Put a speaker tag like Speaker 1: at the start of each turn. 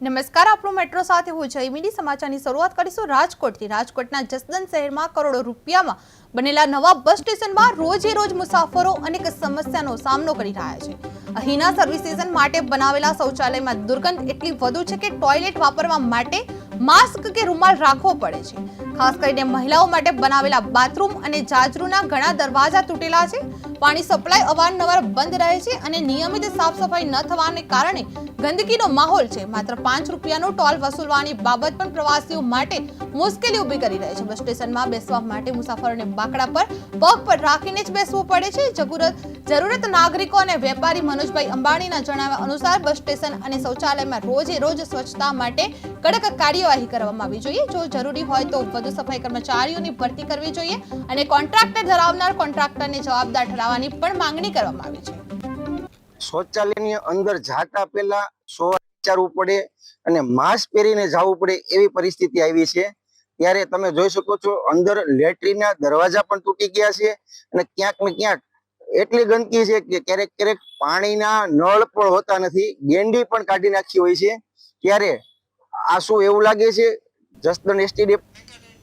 Speaker 1: નમસ્કાર, આપણું મેટ્રો સાથે હું જયમીની સમાચારની શરૂઆત કરીશું. રાજકોટથી રાજકોટના જસદન શહેરમાં કરોડો રૂપિયામાં બનેલા નવા બસ સ્ટેશનમાં રોજે રોજ મુસાફરો અનેક સમસ્યાનો સામનો કરી રહ્યા છે. અહીંના સર્વિસ સ્ટેશન માટે બનાવેલા શૌચાલયમાં દુર્ગંધ એટલી વધુ છે કે ટોયલેટ વાપરવા માટે માસ્ક કે રૂમાલ રાખવો પડે છે. ખાસ કરીને મહિલાઓ માટે બનાવેલા બાથરૂમ અને જાજરૂના ઘણા દરવાજા તૂટેલા છે. પાણી સપ્લાય અવારનવાર બંધ રહે છે અને નિયમિત સાફ સફાઈ ન થવાને કારણે ગંદકીનો માહોલ છે. માત્ર પાંચ રૂપિયાનો ટોલ વસૂલવાની બાબત પણ પ્રવાસીઓ માટે મુશ્કેલી ઊભી કરી રહી છે. બસ સ્ટેશનમાં બેસવા માટે મુસાફરોને બાકડા પર પગ પર રાખીને જ બેસવું પડે છે. જરૂરત જરૂરત નાગરિકો અને વેપારી મનોજભાઈ અંબાણીના જણાવ્યા અનુસાર બસ સ્ટેશન અને શૌચાલયમાં રોજે રોજ સ્વચ્છતા માટે કડક કાર્યવાહી કરવામાં આવવી જોઈએ. જો જરૂરી હોય તો વધુ સફાઈ કર્મચારીઓની ભરતી કરવી જોઈએ અને કોન્ટ્રાક્ટર ધરાવનાર કોન્ટ્રાક્ટરને જવાબદાર ઠરાવવાની પણ માંગણી કરવામાં આવી છે.
Speaker 2: શૌચાલયની અંદર જાતા પહેલા સો વિચારવું પડે અને માસ્ક પહેરીને જવું પડે એવી પરિસ્થિતિ આવી છે. ત્યારે તમે જોઈ શકો છો અંદર લેટરીના દરવાજા પણ તૂટી ગયા છે અને ક્યાંક ને ક્યાંક એટલી ગંદકી છે કે ક્યારેક ક્યારેક પાણીના નળ પણ હોતા નથી, ગેંડી પણ કાઢી નાખી હોય છે. ત્યારે આ શું એવું લાગે છે? જસદન એસટી